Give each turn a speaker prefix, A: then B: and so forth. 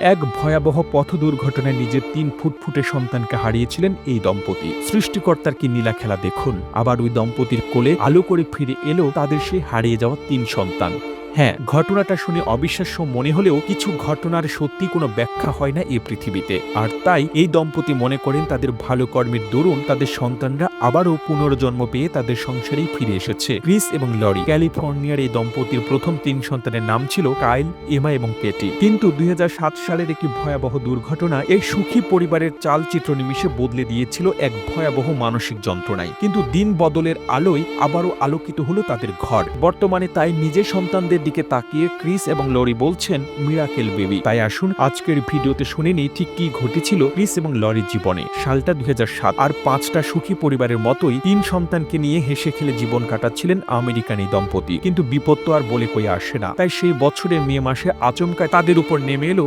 A: এক ভয়াবহ পথ দুর্ঘটনায় নিজের তিন ফুটফুটে সন্তানকে হারিয়েছিলেন এই দম্পতি। সৃষ্টিকর্তার কি নীলা খেলা দেখুন। আবার ওই দম্পতির কোলে আলো করে ফিরে এলো তাদের সেই হারিয়ে যাওয়া তিন সন্তান। হ্যাঁ ঘটনাটা শুনে অবিশ্বাস্য মনে হলেও কিছু ঘটনার সত্যি কোনো ব্যাখ্যা হয় না এই পৃথিবীতে। আর তাই এই দম্পতি মনে করেন তাদের ভালো কর্মের দরুন তাদের সন্তানরা আবারও পুনর্জন্ম পেয়ে তাদের সংসারেই ফিরে এসেছে। ক্রিস এবং লরি, ক্যালিফোর্নিয়ার এই দম্পতির প্রথম তিন সন্তানের নাম ছিল কাইল, এমা এবং পেটি কিন্তু দুই হাজার সাত সালের একটি ভয়াবহ দুর্ঘটনা এই সুখী পরিবারের চালচিত্র নিমিষে বদলে দিয়েছিল এক ভয়াবহ মানসিক যন্ত্রণায়। কিন্তু দিন বদলের আলোয় আবারও আলোকিত হলো তাদের ঘর। বর্তমানে তাই নিজের সন্তানদের দিকে তাকিয়ে ক্রিস এবং লরি বলছেন, মিরাকেল বেবি। তাই আসুন, আজকের ভিডিওতে শুনে নিই ঠিক কি ঘটেছিল ক্রিস এবং লরির জীবনে। সালটা দুই হাজার সাত, আর পাঁচটা সুখী পরিবারের মতোই তিন সন্তানকে নিয়ে হেসে খেলে জীবন কাটাচ্ছিলেন আমেরিকান এই দম্পতি। কিন্তু বিপদ তো আর বলে কই আসে না। তাই সেই বছরের মে মাসে আচমকায় তাদের উপর নেমে এলো